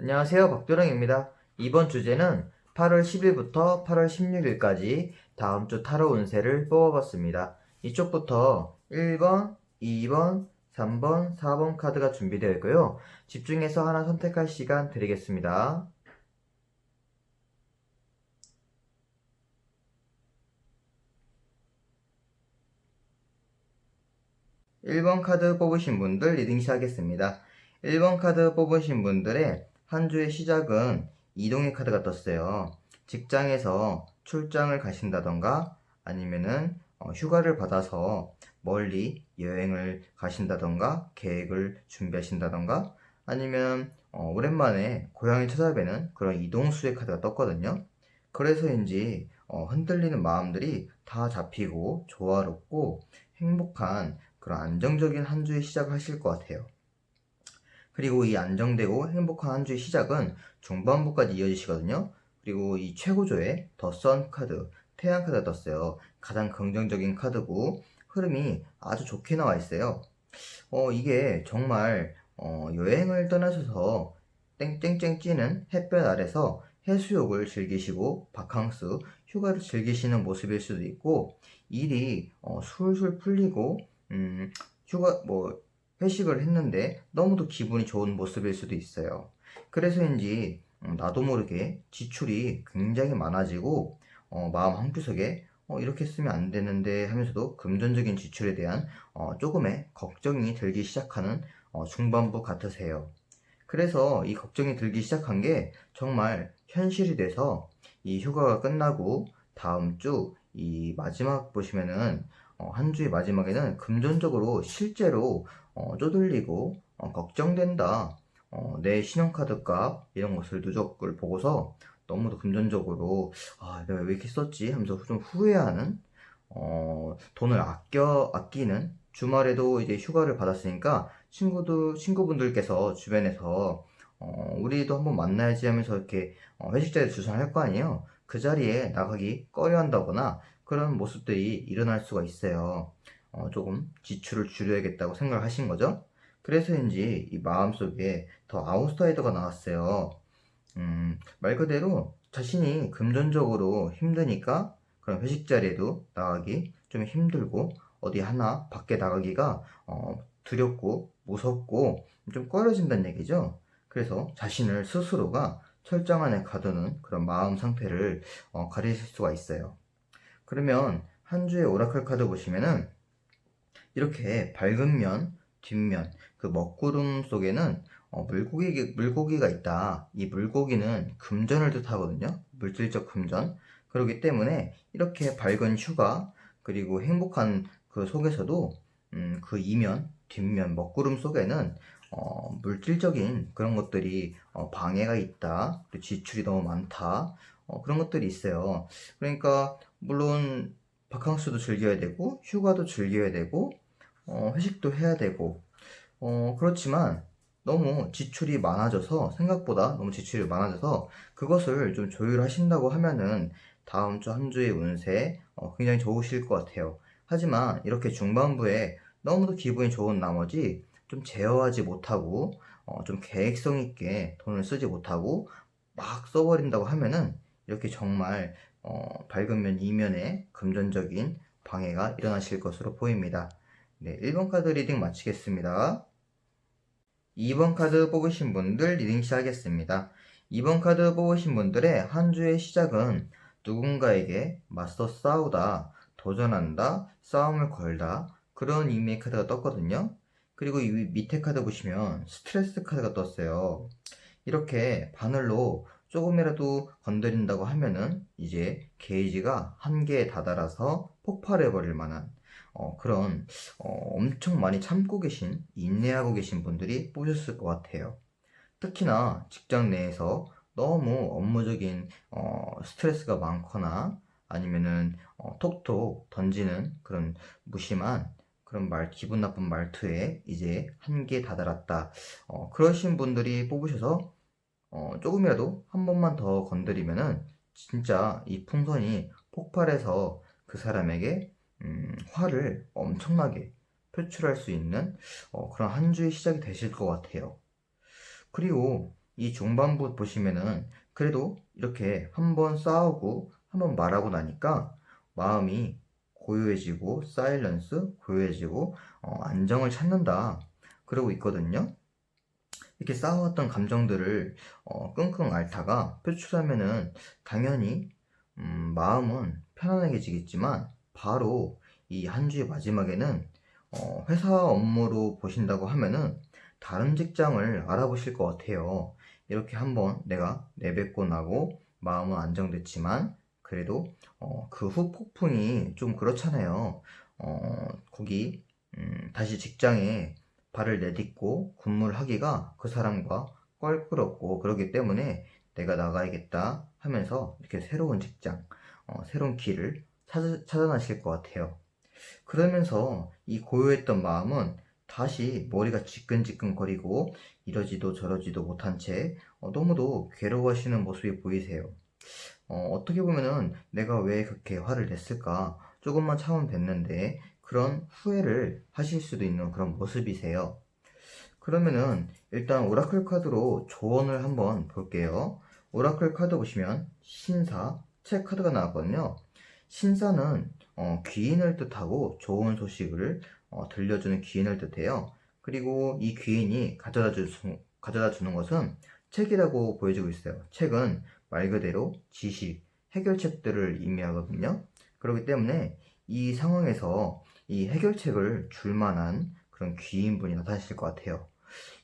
안녕하세요. 박도령입니다. 이번 주제는 8월 10일부터 8월 16일까지 다음 주 타로 운세를 뽑아봤습니다. 이쪽부터 1번, 2번, 3번, 4번 카드가 준비되어 있고요. 집중해서 하나 선택할 시간 드리겠습니다. 1번 카드 뽑으신 분들 리딩 시작하겠습니다. 1번 카드 뽑으신 분들의 한 주의 시작은 이동의 카드가 떴어요. 직장에서 출장을 가신다던가 아니면은 어, 휴가를 받아서 멀리 여행을 가신다던가 계획을 준비하신다던가 아니면 어, 오랜만에 고향을 찾아뵈는 그런 이동수의 카드가 떴거든요. 그래서인지 어, 흔들리는 마음들이 다 잡히고 조화롭고 행복한 그런 안정적인 한 주의 시작을 하실 것 같아요. 그리고 이 안정되고 행복한 한 주의 시작은 중반부까지 이어지시거든요. 그리고 이 최고조의 더 선 카드, 태양 카드가 떴어요. 가장 긍정적인 카드고 흐름이 아주 좋게 나와 있어요. 어, 이게 정말 어, 여행을 떠나셔서 땡땡땡 찌는 햇볕 아래서 해수욕을 즐기시고 바캉스, 휴가를 즐기시는 모습일 수도 있고 일이 어, 술술 풀리고 음, 휴가 뭐 회식을 했는데 너무도 기분이 좋은 모습일 수도 있어요. 그래서인지 음, 나도 모르게 지출이 굉장히 많아지고 어, 마음 한구석에 어, 이렇게 쓰면 안 되는데 하면서도 금전적인 지출에 대한 어, 조금의 걱정이 들기 시작하는 어, 중반부 같으세요. 그래서 이 걱정이 들기 시작한 게 정말 현실이 돼서 이 휴가가 끝나고 다음 주 이 마지막 보시면은 어, 한 주의 마지막에는 금전적으로 실제로 어, 쪼들리고 어, 걱정된다. 어, 내 신용카드 값 이런 것을 누적을 보고서 너무도 금전적으로 아, 내가 왜 이렇게 썼지 하면서 좀 후회하는 어, 돈을 아껴 아끼는 주말에도 이제 휴가를 받았으니까 친구들 친구분들께서 주변에서 어, 우리도 한번 만나야지 하면서 이렇게 어, 회식 자리에 주선할 거 아니에요. 그 자리에 나가기 꺼려한다거나 그런 모습들이 일어날 수가 있어요. 어, 조금 지출을 줄여야겠다고 생각을 하신 거죠. 그래서인지 이 마음속에 더 아웃사이더가 나왔어요. 음, 말 그대로 자신이 금전적으로 힘드니까 그런 회식 자리에도 나가기 좀 힘들고 어디 하나 밖에 나가기가 어, 두렵고 무섭고 좀 꺼려진다는 얘기죠. 그래서 자신을 스스로가 철장 안에 가두는 그런 마음 상태를 어, 가리실 수가 있어요. 그러면 한 주의 오라클 카드 보시면은 이렇게 밝은 면, 뒷면, 그 먹구름 속에는 어, 물고기, 물고기가 있다. 이 물고기는 금전을 뜻하거든요. 물질적 금전. 그렇기 때문에 이렇게 밝은 휴가, 그리고 행복한 그 속에서도 음, 그 이면, 뒷면, 먹구름 속에는 어, 물질적인 그런 것들이 어, 방해가 있다. 지출이 너무 많다. 어, 그런 것들이 있어요. 그러니까 물론 바캉스도 즐겨야 되고 휴가도 즐겨야 되고 어, 회식도 해야 되고 어, 그렇지만 너무 지출이 많아져서 생각보다 너무 지출이 많아져서 그것을 좀 조율하신다고 하면은 다음 주 한 주의 운세 어, 굉장히 좋으실 것 같아요. 하지만 이렇게 중반부에 너무도 기분이 좋은 나머지 좀 제어하지 못하고 어, 좀 계획성 있게 돈을 쓰지 못하고 막 써버린다고 하면은 이렇게 정말 어, 밝은 면 이면에 금전적인 방해가 일어나실 것으로 보입니다. 네, 1번 카드 리딩 마치겠습니다. 2번 카드 뽑으신 분들 리딩 시작하겠습니다. 2번 카드 뽑으신 분들의 한 주의 시작은 누군가에게 맞서 싸우다, 도전한다, 싸움을 걸다 그런 의미의 카드가 떴거든요. 그리고 이 밑에 카드 보시면 스트레스 카드가 떴어요. 이렇게 바늘로 조금이라도 건드린다고 하면은 이제 게이지가 한계에 다다라서 폭발해 버릴 만한 어, 그런 어, 엄청 많이 참고 계신 인내하고 계신 분들이 뽑으셨을 것 같아요. 특히나 직장 내에서 너무 업무적인 어, 스트레스가 많거나 아니면은 어, 톡톡 던지는 그런 무심한 그런 말 기분 나쁜 말투에 이제 한계에 다다랐다. 어, 그러신 분들이 뽑으셔서 어, 조금이라도 한 번만 더 건드리면은 진짜 이 풍선이 폭발해서 그 사람에게 음, 화를 엄청나게 표출할 수 있는 어, 그런 한 주의 시작이 되실 것 같아요. 그리고 이 중반부 보시면은 그래도 이렇게 한 번 싸우고 한 번 말하고 나니까 마음이 고요해지고 사일런스 고요해지고 어, 안정을 찾는다 그러고 있거든요. 이렇게 쌓아왔던 감정들을 어, 끙끙 앓다가 표출하면은 당연히 음, 마음은 편안해지겠지만 바로 이 한 주의 마지막에는 어, 회사 업무로 보신다고 하면은 다른 직장을 알아보실 것 같아요. 이렇게 한번 내가 내뱉고 나고 마음은 안정됐지만 그래도 어, 그 후 폭풍이 좀 그렇잖아요. 어, 거기 음, 다시 직장에 발을 내딛고 근무를 하기가 그 사람과 껄끄럽고 그러기 때문에 내가 나가야겠다 하면서 이렇게 새로운 직장, 어, 새로운 길을 찾아, 찾아나실 것 같아요. 그러면서 이 고요했던 마음은 다시 머리가 지끈지끈거리고 이러지도 저러지도 못한 채 어, 너무도 괴로워하시는 모습이 보이세요. 어, 떻게 보면은 내가 왜 그렇게 화를 냈을까 조금만 참으면 됐는데 그런 후회를 하실 수도 있는 그런 모습이세요. 그러면은 일단 오라클 카드로 조언을 한번 볼게요. 오라클 카드 보시면 신사, 책 카드가 나왔거든요. 신사는 어, 귀인을 뜻하고 좋은 소식을 어, 들려주는 귀인을 뜻해요. 그리고 이 귀인이 가져다, 주, 가져다 주는 것은 책이라고 보여지고 있어요. 책은 말 그대로 지식, 해결책들을 의미하거든요. 그렇기 때문에 이 상황에서 이 해결책을 줄 만한 그런 귀인분이 나타나실 것 같아요.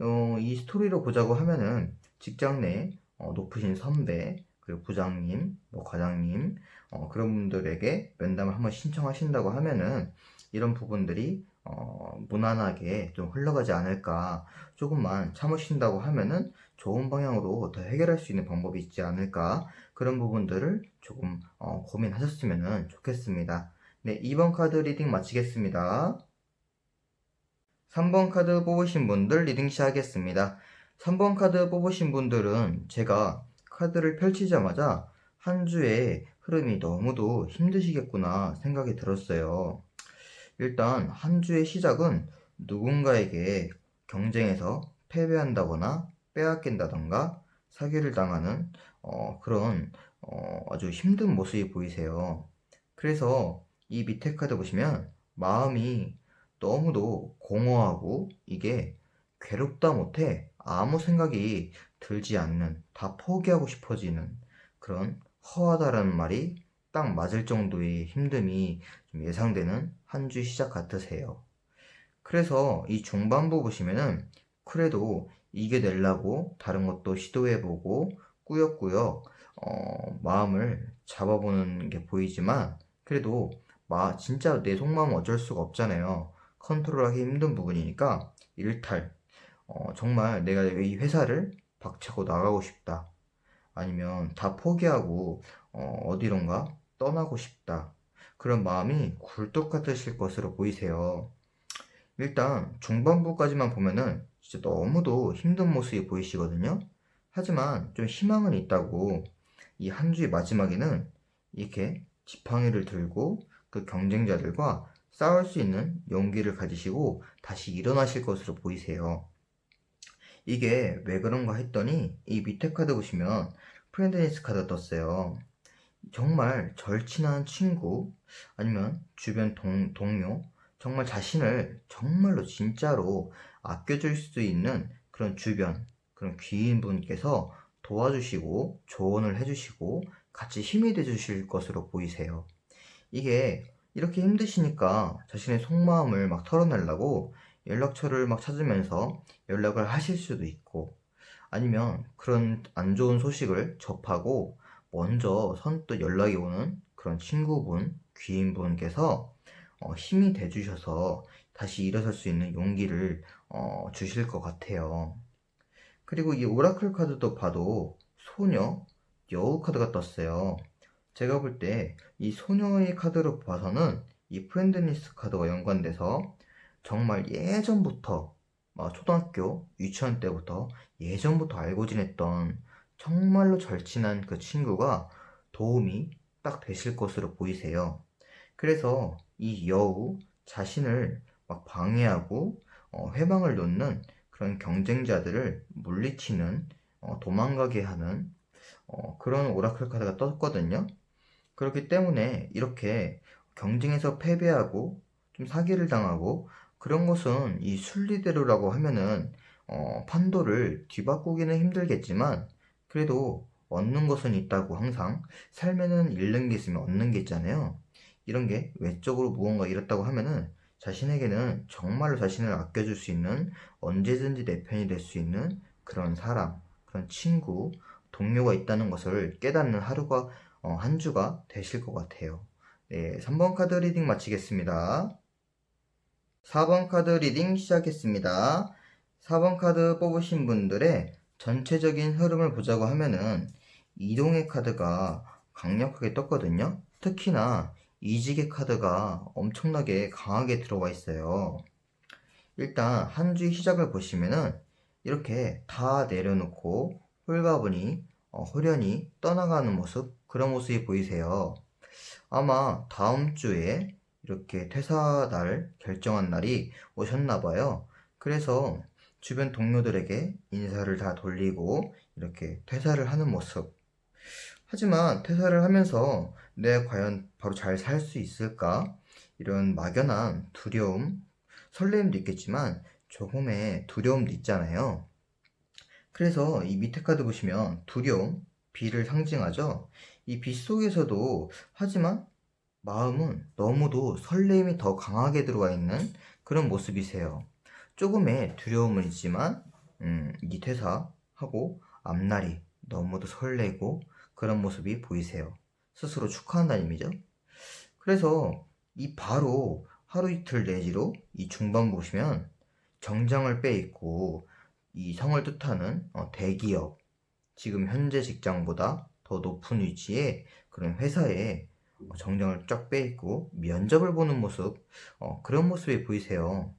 어, 이 스토리로 보자고 하면은 직장 내 어, 높으신 선배, 그리고 부장님, 뭐 과장님, 어, 그런 분들에게 면담을 한번 신청하신다고 하면은 이런 부분들이 어, 무난하게 좀 흘러가지 않을까 조금만 참으신다고 하면은 좋은 방향으로 더 해결할 수 있는 방법이 있지 않을까 그런 부분들을 조금 어, 고민하셨으면 좋겠습니다. 네, 2번 카드 리딩 마치겠습니다. 3번 카드 뽑으신 분들 리딩 시작하겠습니다. 3번 카드 뽑으신 분들은 제가 카드를 펼치자마자 한 주의 흐름이 너무도 힘드시겠구나 생각이 들었어요. 일단 한 주의 시작은 누군가에게 경쟁에서 패배한다거나 빼앗긴다던가 사기를 당하는 어, 그런 어, 아주 힘든 모습이 보이세요. 그래서 이 밑에 카드 보시면 마음이 너무도 공허하고 이게 괴롭다 못해 아무 생각이 들지 않는 다 포기하고 싶어지는 그런 허하다라는 말이 딱 맞을 정도의 힘듦이 좀 예상되는 한 주 시작 같으세요. 그래서 이 중반부 보시면은 그래도 이겨내려고 다른 것도 시도해보고 꾸역꾸역 어, 마음을 잡아보는 게 보이지만 그래도 마, 진짜 내 속마음은 어쩔 수가 없잖아요. 컨트롤하기 힘든 부분이니까 일탈. 어, 정말 내가 이 회사를 박차고 나가고 싶다. 아니면 다 포기하고 어, 디론가 떠나고 싶다. 그런 마음이 굴뚝 같으실 것으로 보이세요. 일단 중반부까지만 보면은 진짜 너무도 힘든 모습이 보이시거든요. 하지만 좀 희망은 있다고 이 한 주의 마지막에는 이렇게 지팡이를 들고 그 경쟁자들과 싸울 수 있는 용기를 가지시고 다시 일어나실 것으로 보이세요. 이게 왜 그런가 했더니 이 밑에 카드 보시면 프렌드니스 카드 떴어요. 정말 절친한 친구 아니면 주변 동, 동료 정말 자신을 정말로 진짜로 아껴줄 수 있는 그런 주변 그런 귀인분께서 도와주시고 조언을 해주시고 같이 힘이 돼주실 것으로 보이세요. 이게 이렇게 힘드시니까 자신의 속마음을 막 털어내려고 연락처를 막 찾으면서 연락을 하실 수도 있고 아니면 그런 안 좋은 소식을 접하고 먼저 선뜻 연락이 오는 그런 친구분, 귀인분께서 어, 힘이 돼주셔서 다시 일어설 수 있는 용기를 어, 주실 것 같아요. 그리고 이 오라클 카드도 봐도 소녀, 여우 카드가 떴어요. 제가 볼 때 이 소녀의 카드로 봐서는 이 프렌드니스 카드와 연관돼서 정말 예전부터 초등학교, 유치원 때부터 예전부터 알고 지냈던 정말로 절친한 그 친구가 도움이 딱 되실 것으로 보이세요. 그래서 이 여우 자신을 막 방해하고 어, 회방을 놓는 그런 경쟁자들을 물리치는 어, 도망가게 하는 어, 그런 오라클 카드가 떴거든요. 그렇기 때문에 이렇게 경쟁에서 패배하고 좀 사기를 당하고 그런 것은 이 순리대로라고 하면은 어, 판도를 뒤바꾸기는 힘들겠지만 그래도 얻는 것은 있다고 항상 삶에는 잃는 게 있으면 얻는 게 있잖아요. 이런 게 외적으로 무언가 잃었다고 하면은 자신에게는 정말로 자신을 아껴줄 수 있는 언제든지 내 편이 될 수 있는 그런 사람, 그런 친구, 동료가 있다는 것을 깨닫는 하루가 어, 한 주가 되실 것 같아요. 네, 3번 카드 리딩 마치겠습니다. 4번 카드 리딩 시작했습니다. 4번 카드 뽑으신 분들의 전체적인 흐름을 보자고 하면은 이동의 카드가 강력하게 떴거든요. 특히나 이직의 카드가 엄청나게 강하게 들어와 있어요. 일단 한 주의 시작을 보시면은 이렇게 다 내려놓고 홀가분히 어, 호련히 떠나가는 모습 그런 모습이 보이세요. 아마 다음 주에 이렇게 퇴사 날 결정한 날이 오셨나 봐요. 그래서 주변 동료들에게 인사를 다 돌리고 이렇게 퇴사를 하는 모습. 하지만 퇴사를 하면서 내가 과연 바로 잘 살 수 있을까? 이런 막연한 두려움, 설렘도 있겠지만 조금의 두려움도 있잖아요. 그래서 이 밑에 카드 보시면 두려움, 비를 상징하죠. 이빛 속에서도 하지만 마음은 너무도 설렘이 더 강하게 들어와 있는 그런 모습이세요. 조금의 두려움은 있지만 음, 이 퇴사하고 앞날이 너무도 설레고 그런 모습이 보이세요. 스스로 축하한다는 의미죠. 그래서 이 바로 하루 이틀 내지로 이 중반 보시면 정장을 빼입고 이 성을 뜻하는 어, 대기업 지금 현재 직장보다 더 높은 위치에 그런 회사에 어, 정장을 쫙 빼입고 면접을 보는 모습 어, 그런 모습이 보이세요.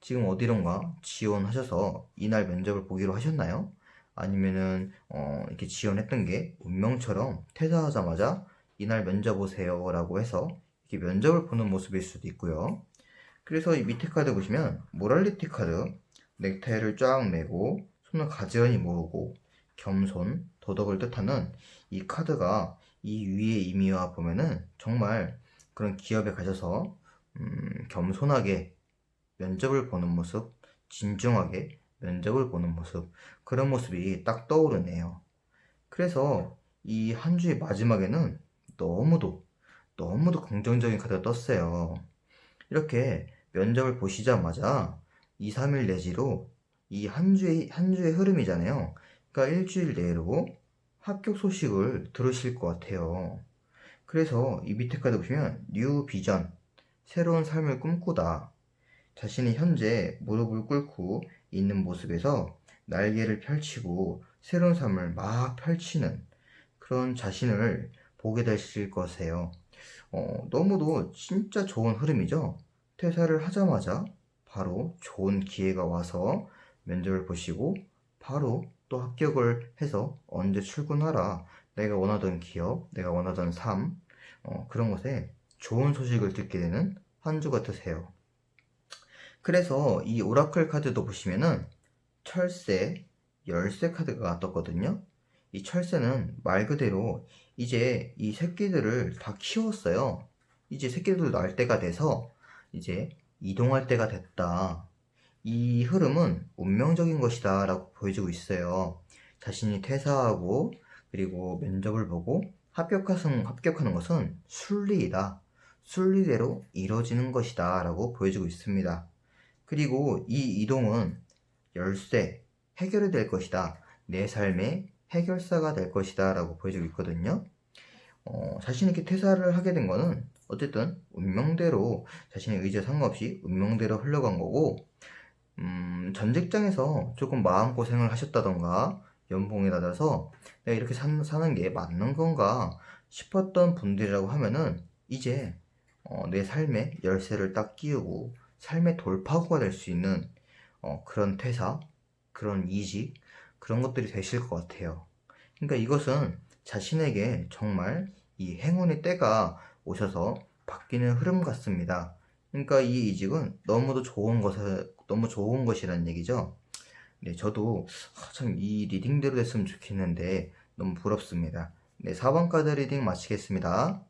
지금 어디론가 지원하셔서 이날 면접을 보기로 하셨나요? 아니면은 어, 이렇게 지원했던 게 운명처럼 퇴사하자마자 이날 면접 오세요 라고 해서 이렇게 면접을 보는 모습일 수도 있고요. 그래서 이 밑에 카드 보시면 모랄리티 카드 넥타이를 쫙 매고 손을 가지런히 모으고 겸손, 도덕을 뜻하는 이 카드가 이 위의 의미와 보면은 정말 그런 기업에 가셔서 음, 겸손하게 면접을 보는 모습, 진중하게 면접을 보는 모습, 그런 모습이 딱 떠오르네요. 그래서 이 한 주의 마지막에는 너무도, 너무도 긍정적인 카드가 떴어요. 이렇게 면접을 보시자마자 2, 3일 내지로 이 한 주의, 한 주의 흐름이잖아요. 그러니까 일주일 내로 합격 소식을 들으실 것 같아요. 그래서 이 밑에 카드 보시면 뉴 비전, 새로운 삶을 꿈꾸다. 자신이 현재 무릎을 꿇고 있는 모습에서 날개를 펼치고 새로운 삶을 막 펼치는 그런 자신을 보게 되실 것이에요. 어, 너무도 진짜 좋은 흐름이죠. 퇴사를 하자마자 바로 좋은 기회가 와서 면접을 보시고 바로 또 합격을 해서 언제 출근하라. 내가 원하던 기업, 내가 원하던 삶, 어, 그런 것에 좋은 소식을 듣게 되는 한 주 같으세요. 그래서 이 오라클 카드도 보시면은 철새, 열쇠 카드가 떴거든요. 이 철새는 말 그대로 이제 이 새끼들을 다 키웠어요. 이제 새끼들 날 때가 돼서 이제 이동할 때가 됐다. 이 흐름은 운명적인 것이다 라고 보여주고 있어요. 자신이 퇴사하고 그리고 면접을 보고 합격하는, 합격하는 것은 순리이다. 순리대로 이루어지는 것이다 라고 보여주고 있습니다. 그리고 이 이동은 열쇠, 해결이 될 것이다. 내 삶의 해결사가 될 것이다 라고 보여주고 있거든요. 어, 자신이 이렇게 퇴사를 하게 된 거는 어쨌든 운명대로 자신의 의지와 상관없이 운명대로 흘러간 거고 음, 전 직장에서 조금 마음고생을 하셨다던가 연봉이 낮아서 내가 이렇게 산, 사는 게 맞는 건가 싶었던 분들이라고 하면은 이제 어, 내 삶의 열쇠를 딱 끼우고 삶의 돌파구가 될 수 있는 어, 그런 퇴사, 그런 이직, 그런 것들이 되실 것 같아요. 그러니까 이것은 자신에게 정말 이 행운의 때가 오셔서 바뀌는 흐름 같습니다. 그러니까 이 이직은 너무도 좋은 것을, 너무 좋은 것이라는 얘기죠. 네, 저도 참 이 리딩대로 됐으면 좋겠는데 너무 부럽습니다. 네, 4번 카드 리딩 마치겠습니다.